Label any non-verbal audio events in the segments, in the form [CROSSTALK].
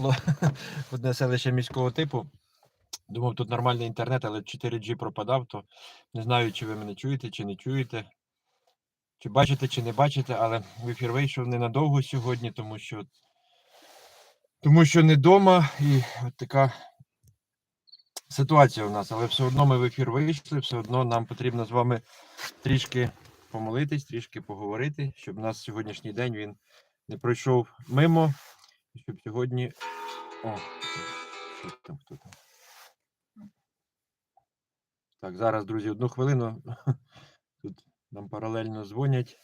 село, [LAUGHS] одне селище міського типу. Думав, тут нормальний інтернет, але 4G пропадав, то не знаю, чи ви мене чуєте, чи не чуєте. Чи бачите, чи не бачите, але в ефір вийшов ненадовго сьогодні, тому що тому що не вдома і от така ситуація у нас. Але все одно ми в ефір вийшли, все одно нам потрібно з вами трішки помолитись, трішки поговорити, щоб у нас сьогоднішній день він не пройшов мимо. Щоб сьогодні. О, що там, хто там? Так, зараз, друзі, одну хвилину. [LAUGHS] Тут нам паралельно дзвонять.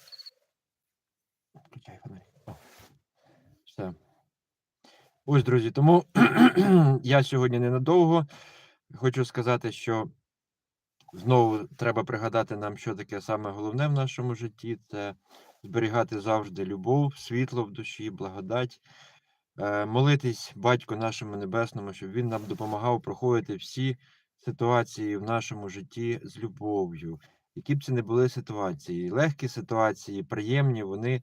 Включай фонарик. Все. Ось, друзі, тому [CLEARS THROAT] я сьогодні ненадовго. Хочу сказати, що знову треба пригадати нам, що таке саме головне в нашому житті це зберігати завжди любов, світло в душі, благодать, молитись батьку нашому небесному, щоб він нам допомагав проходити всі ситуації в нашому житті з любов'ю. Які б це не були ситуації, легкі ситуації, приємні, вони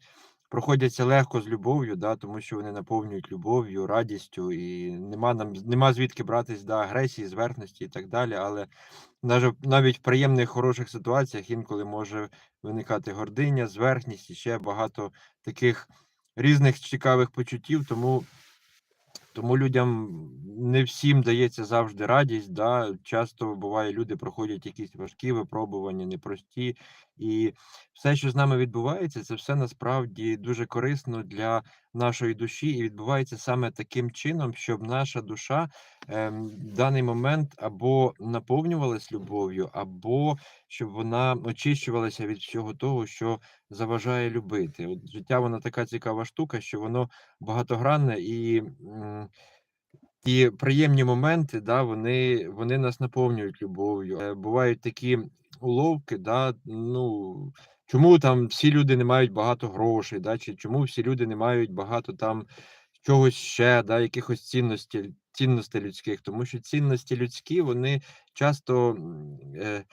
проходяться легко з любов'ю, да, тому що вони наповнюють любов'ю, радістю, і нема нам нема звідки братись до агресії, зверхності і так далі. Але навіть в приємних хороших ситуаціях інколи може виникати гординя, зверхність і ще багато таких різних цікавих почуттів. Тому тому людям не всім дається завжди радість. Да? Часто буває, люди проходять якісь важкі випробування, непрості. І все, що з нами відбувається, це все насправді дуже корисно для нашої душі, і відбувається саме таким чином, щоб наша душа ем, в даний момент або наповнювалась любов'ю, або щоб вона очищувалася від всього того, що заважає любити. От життя воно така цікава штука, що воно багатогранне і. м, і приємні моменти, да, вони, вони нас наповнюють любов'ю. Е, Бувають такі уловки, да, ну, чому там всі люди не мають багато грошей, да, чи чому всі люди не мають багато там чогось ще, да, якихось цінностей, цінностей людських, тому що цінності людські, вони часто. Е,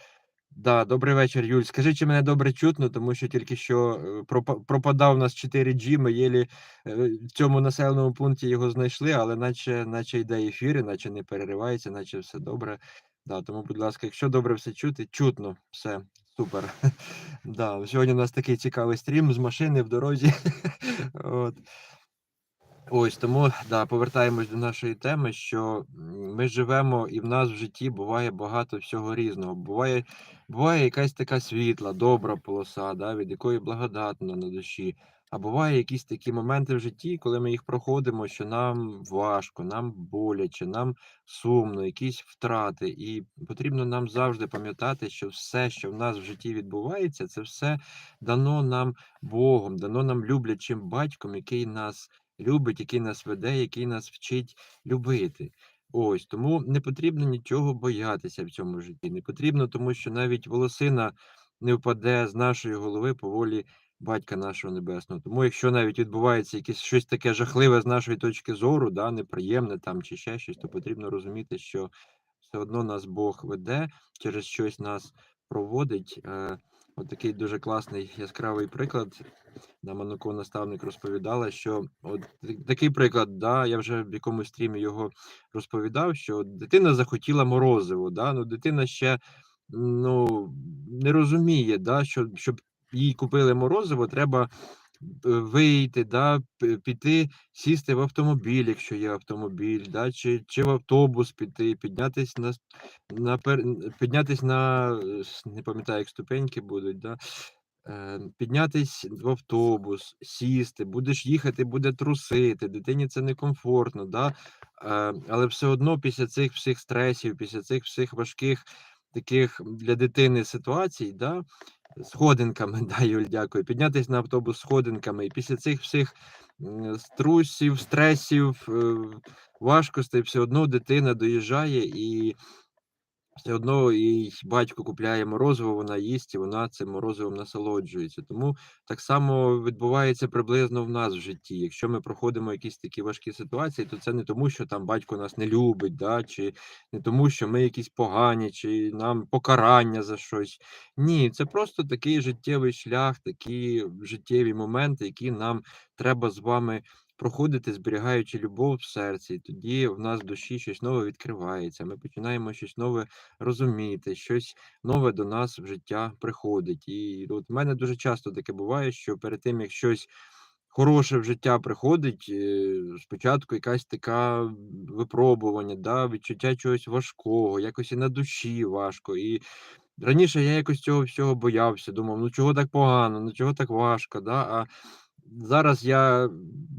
Да, добрий вечір, Юль. Скажи, чи мене добре чутно, тому що тільки що е, пропадав у нас 4G, ми єлі е, в цьому населеному пункті його знайшли, але наче, наче йде ефір, наче не переривається, наче все добре. Да, тому, будь ласка, якщо добре все чути, чутно, все, супер. [LAUGHS] Да, сьогодні у нас такий цікавий стрім з машини в дорозі. [LAUGHS] От. Ось тому да, повертаємось до нашої теми, що ми живемо, і в нас в житті буває багато всього різного. Буває, буває якась така світла, добра полоса, да, від якої благодатно на душі. А буває якісь такі моменти в житті, коли ми їх проходимо, що нам важко, нам боляче, нам сумно, якісь втрати. І потрібно нам завжди пам'ятати, що все, що в нас в житті відбувається, це все дано нам Богом, дано нам люблячим батьком, який нас любить, який нас веде, який нас вчить любити. Ось тому не потрібно нічого боятися в цьому житті. Не потрібно, тому що навіть волосина не впаде з нашої голови по волі батька нашого небесного. Тому, якщо навіть відбувається якесь щось таке жахливе з нашої точки зору, да, неприємне там чи ще щось, то потрібно розуміти, що все одно нас Бог веде, через щось нас проводить. Е, От такий дуже класний яскравий приклад. Нам Мануко наставник розповідала, що от такий приклад, да, я вже в якомусь стрімі його розповідав, що дитина захотіла морозиво, да, ну дитина ще ну, не розуміє, да, що щоб їй купили морозиво, треба вийти, да, піти, сісти в автомобіль, якщо є автомобіль, да, чи, чи в автобус піти, піднятись на, на піднятись на е, не пам'ятаю, як ступеньки будуть, да, е, піднятись в автобус, сісти, будеш їхати, буде трусити, дитині це некомфортно, да? е, але все одно після цих всіх стресів, після цих всіх важких таких для дитини ситуацій, да? Сходинками, [LAUGHS] да, Юль, дякую, Піднятися на автобус сходинками, і після цих всіх струсів, стресів, е, важкостей, все одно дитина доїжджає і все одно їй батько купляє морозиво, вона їсть, і вона цим морозивом насолоджується. Тому так само відбувається приблизно в нас в житті. Якщо ми проходимо якісь такі важкі ситуації, то це не тому, що там батько нас не любить, да, чи не тому, що ми якісь погані, чи нам покарання за щось. Ні, це просто такий життєвий шлях, такі життєві моменти, які нам треба з вами проходити, зберігаючи любов в серці. І тоді в нас в душі щось нове відкривається. Ми починаємо щось нове розуміти, щось нове до нас в життя приходить. І от в мене дуже часто таке буває, що перед тим, як щось хороше в життя приходить, е, спочатку якась така випробування, да, відчуття чогось важкого, якось і на душі важко. І раніше я якось цього всього боявся, думав, ну чого так погано, ну чого так важко, да? а зараз я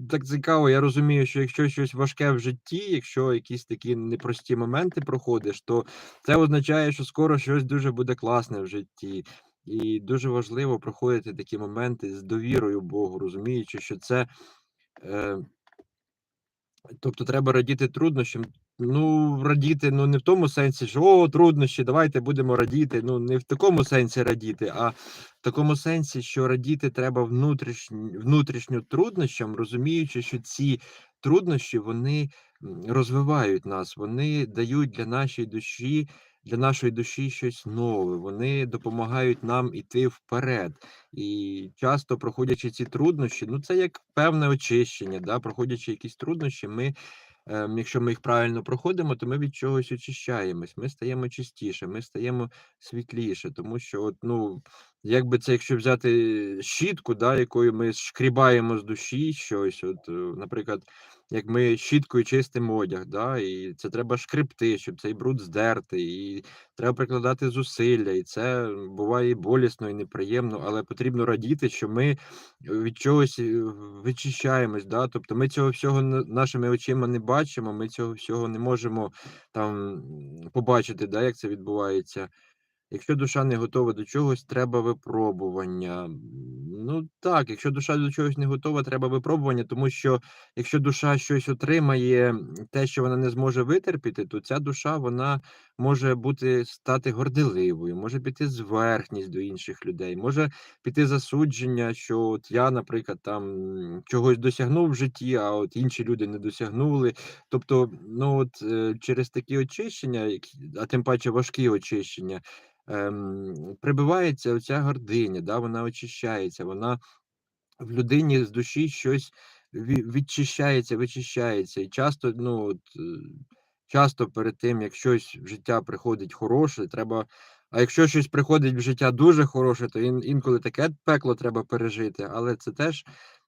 так цікаво, я розумію, що якщо щось важке в житті, якщо якісь такі непрості моменти проходиш, то це означає, що скоро щось дуже буде класне в житті. І дуже важливо проходити такі моменти з довірою Богу, розуміючи, що це. Е, Тобто треба радіти труднощам. Ну, радіти, ну не в тому сенсі, що о, труднощі, давайте будемо радіти. Ну, не в такому сенсі радіти, а в такому сенсі, що радіти треба внутрішньо, внутрішньо труднощам, розуміючи, що ці труднощі вони розвивають нас, вони дають для нашої душі, для нашої душі щось нове, вони допомагають нам іти вперед. І часто проходячи ці труднощі, ну це як певне очищення, да? проходячи якісь труднощі, ми, якщо ми їх правильно проходимо, то ми від чогось очищаємось, ми стаємо чистіше, ми стаємо світліше, тому що, от, ну, якби це, якщо взяти щітку, да, якою ми шкрібаємо з душі щось, от, е, наприклад, як ми щіткою чистимо одяг, да, і це треба шкребти, щоб цей бруд здерти, і треба прикладати зусилля, і це буває болісно, і неприємно, але потрібно радіти, що ми від чогось е, вичищаємось. Да? Тобто ми цього всього нашими очима не бачимо, ми цього всього не можемо там побачити, да, як це відбувається. Якщо душа не готова до чогось, треба випробування. Ну так, якщо душа до чогось не готова, треба випробування, тому що якщо душа щось отримає, те, що вона не зможе витерпіти, то ця душа вона може бути стати горделивою, може піти зверхність до інших людей, може піти засудження, що от я, наприклад, там чогось досягнув в житті, а от інші люди не досягнули. Тобто, ну от е, через такі очищення, а тим паче важкі очищення ем, прибивається оця гординя, да, вона очищається, вона в людині з душі щось відчищається, вичищається. І часто, ну, от, е, часто перед тим, як щось в життя приходить хороше, треба. А якщо щось приходить в життя дуже хороше, то ін, інколи таке пекло треба пережити, але це теж.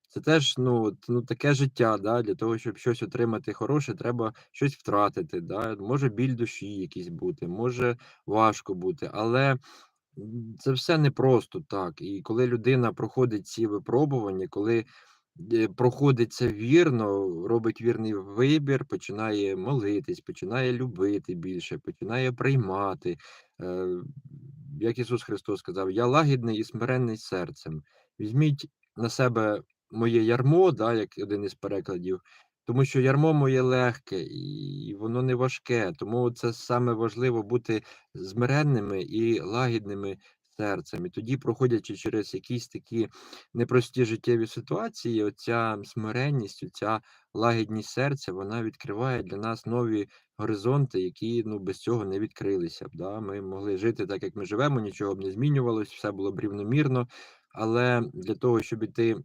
Це теж ну, ну, таке життя, да? для того, щоб щось отримати хороше, треба щось втратити. Да? Може біль душі якийсь бути, може важко бути, але Це все непросто так. І коли людина проходить ці випробування, коли проходить це вірно, робить вірний вибір, починає молитись, починає любити більше, починає приймати. Е, Як Ісус Христос сказав, я лагідний і смиренний серцем. Візьміть на себе моє ярмо, да, як один із перекладів, тому що ярмо моє легке і воно не важке. Тому це саме важливо бути змиренними і лагідними серцем. І тоді, проходячи через якісь такі непрості життєві ситуації, оця смиренність, оця лагідність серця, вона відкриває для нас нові горизонти, які ну, без цього не відкрилися б. Да? Ми могли жити так, як ми живемо, нічого б не змінювалось, все було б рівномірно. Але для того, щоб іти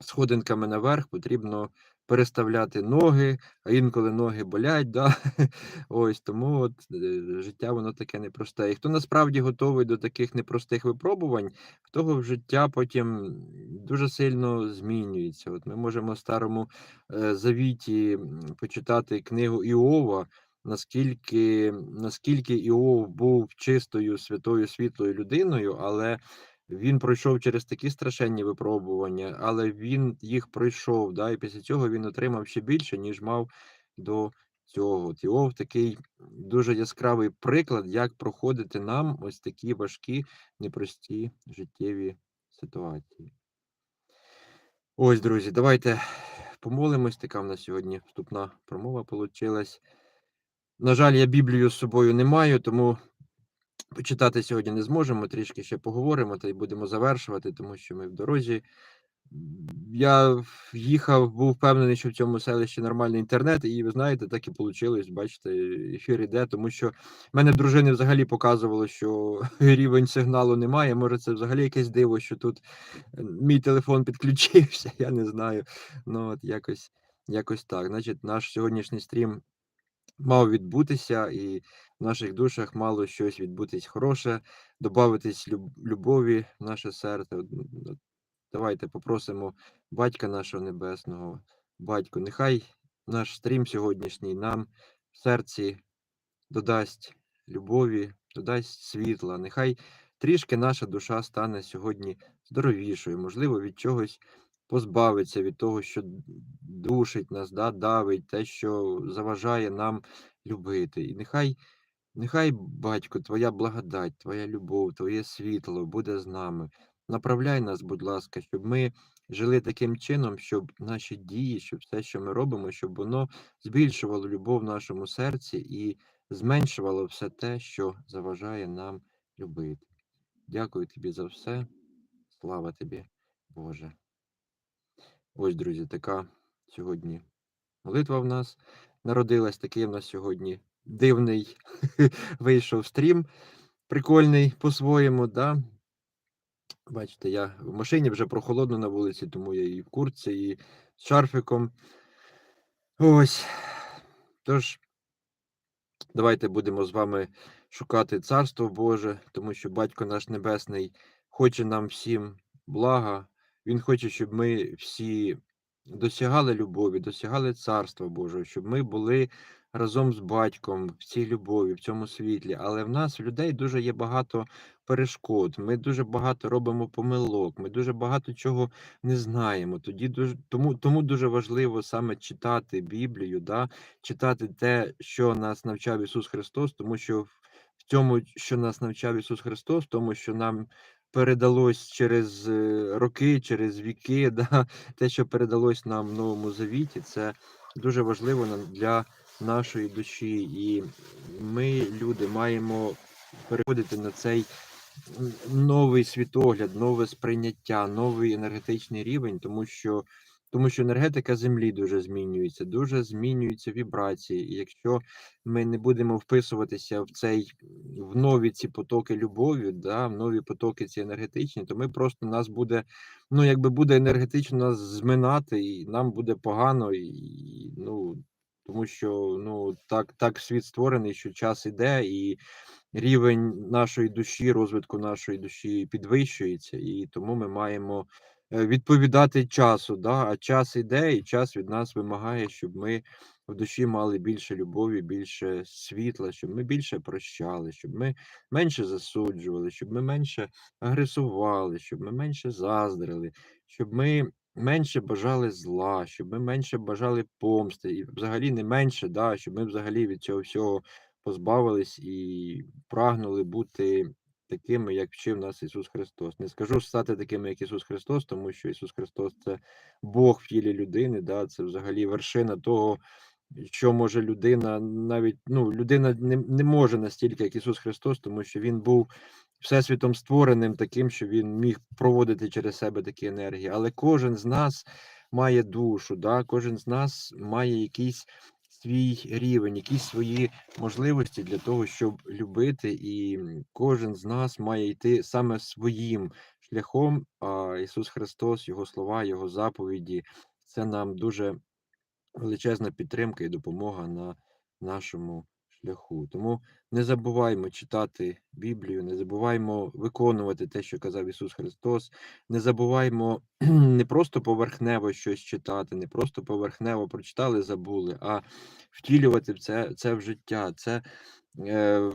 сходинками наверх потрібно переставляти ноги, а інколи ноги болять. Да? [LAUGHS] Ось тому от е, життя воно таке непросте. І хто насправді готовий до таких непростих випробувань, в того в життя потім дуже сильно змінюється. От ми можемо в старому е, завіті почитати книгу Іова. Наскільки, наскільки Іов був чистою, святою, світлою людиною, але він пройшов через такі страшенні випробування, але він їх пройшов, да, і після цього він отримав ще більше, ніж мав до цього. От Іов такий дуже яскравий приклад, як проходити нам ось такі важкі, непрості життєві ситуації. Ось, друзі, давайте помолимось. Така в нас сьогодні вступна промова получилась. На жаль, я Біблію з собою не маю, тому почитати сьогодні не зможемо. Трішки ще поговоримо та й будемо завершувати, тому що ми в дорозі. Я їхав, був впевнений, що в цьому селищі нормальний інтернет, і ви знаєте, так і вийшло. Бачите, ефір іде, тому що в мене дружини взагалі показувало, що [LAUGHS] рівень сигналу немає. Може, це взагалі якесь диво, що тут е, мій телефон підключився, [LAUGHS] я не знаю. Ну, от якось, якось так. Значить, наш сьогоднішній стрім мав відбутися, і в наших душах мало щось відбутись хороше, додатись любові в наше серце. Давайте попросимо Батька нашого Небесного, Батько, нехай наш стрім сьогоднішній нам в серці додасть любові, додасть світла. Нехай трішки наша душа стане сьогодні здоровішою, можливо, від чогось позбавиться від того, що душить нас, да, давить, те, що заважає нам любити. І нехай, нехай, батько, твоя благодать, твоя любов, твоє світло буде з нами. Направляй нас, будь ласка, щоб ми жили таким чином, щоб наші дії, щоб все, що ми робимо, щоб воно збільшувало любов в нашому серці і зменшувало все те, що заважає нам любити. Дякую тобі за все. Слава тобі, Боже. Ось, друзі, така сьогодні молитва в нас народилась. Такий в нас сьогодні дивний [LAUGHS] вийшов стрім. Прикольний по-своєму, да? Бачите, я в машині вже прохолодно на вулиці, тому я і в куртці, і з шарфиком. Ось. Тож, давайте будемо з вами шукати Царство Боже, тому що Батько наш Небесний хоче нам всім блага. Він хоче, щоб ми всі досягали любові, досягали Царства Божого, щоб ми були разом з батьком в цій любові, в цьому світлі. Але в нас, в людей, дуже є багато перешкод. Ми дуже багато робимо помилок, ми дуже багато чого не знаємо. Тоді дуже тому, тому дуже важливо саме читати Біблію, да? читати те, що нас навчав Ісус Христос, тому що в цьому, що нас навчав Ісус Христос, тому що нам передалось через е, роки, через віки, [LAUGHS] да, те, що передалось нам в Новому Завіті, це дуже важливо для нашої душі. І ми, люди, маємо переходити на цей новий світогляд, нове сприйняття, новий енергетичний рівень, тому що тому що енергетика Землі дуже змінюється, дуже змінюються вібрації. І якщо ми не будемо вписуватися в цей в нові ці потоки любові, да, в нові потоки ці енергетичні, то ми просто нас буде, ну якби буде енергетично нас зминати, і нам буде погано, і ну тому що ну так, так світ створений, що час іде і рівень нашої душі, розвитку нашої душі підвищується, і тому ми маємо е, відповідати часу. Да? А час іде, і час від нас вимагає, щоб ми в душі мали більше любові, більше світла, щоб ми більше прощали, щоб ми менше засуджували, щоб ми менше агресували, щоб ми менше заздрили, щоб ми. Менше бажали зла, щоб ми менше бажали помсти, і взагалі не менше, да, щоб ми взагалі від цього всього позбавились і прагнули бути такими, як вчив нас Ісус Христос. Не скажу стати такими, як Ісус Христос, тому що Ісус Христос це Бог в тілі людини, да, це взагалі вершина того, що може людина навіть ну, людина не, не може настільки, як Ісус Христос, тому що Він був всесвітом створеним таким, що він міг проводити через себе такі енергії. Але кожен з нас має душу, да? кожен з нас має якийсь свій рівень, якісь свої можливості для того, щоб любити, і кожен з нас має йти саме своїм шляхом. А Ісус Христос, Його слова, Його заповіді це нам дуже величезна підтримка і допомога на нашому шляху. Тому не забуваймо читати Біблію, не забуваймо виконувати те, що казав Ісус Христос, не забуваймо [CLEARS THROAT] не просто поверхнево щось читати, не просто поверхнево прочитали, забули, а втілювати це це в життя. Це е,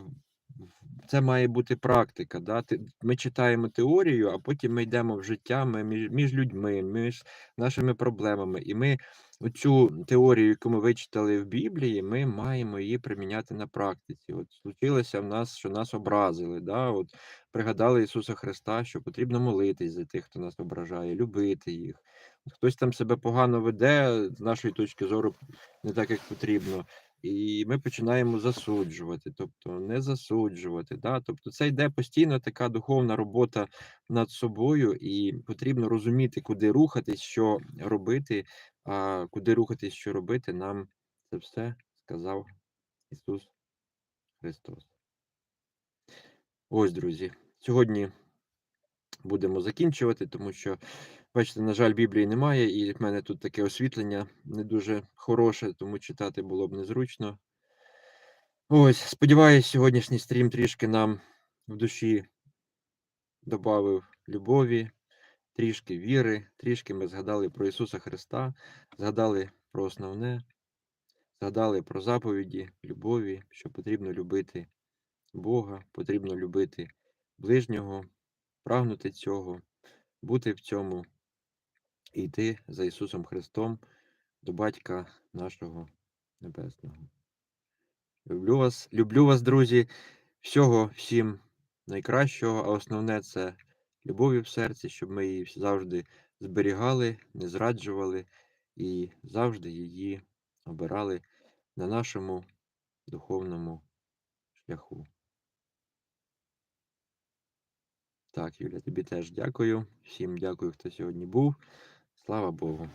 це має бути практика. Да? Ми читаємо теорію, а потім ми йдемо в життя ми між, людьми, між нашими проблемами. І ми оцю теорію, яку ми вичитали в Біблії, ми маємо її приміняти на практиці. От случилося в нас, що нас образили. Да? От Пригадали Ісуса Христа, що потрібно молитись за тих, хто нас ображає, любити їх. Хтось там себе погано веде, з нашої точки зору, не так, як потрібно. І ми починаємо засуджувати, тобто не засуджувати. Да? Тобто це йде постійно така духовна робота над собою, і потрібно розуміти, куди рухатись, що робити, а куди рухатись, що робити, нам це все сказав Ісус Христос. Ось, друзі, сьогодні будемо закінчувати, тому що, бачите, на жаль, Біблії немає, і в мене тут таке освітлення не дуже хороше, тому читати було б незручно. Ось, сподіваюсь, сьогоднішній стрім трішки нам в душі додав любові, трішки віри, трішки ми згадали про Ісуса Христа, згадали про основне, згадали про заповіді, любові, що потрібно любити Бога, потрібно любити ближнього, прагнути цього, бути в цьому і йти за Ісусом Христом до Батька нашого Небесного. Люблю вас, люблю вас, друзі. Всього всім найкращого, а основне це любові в серці, щоб ми її завжди зберігали, не зраджували і завжди її обирали на нашому духовному шляху. Так, Юля, тобі теж дякую. Всім дякую, хто сьогодні був. Слава Богу.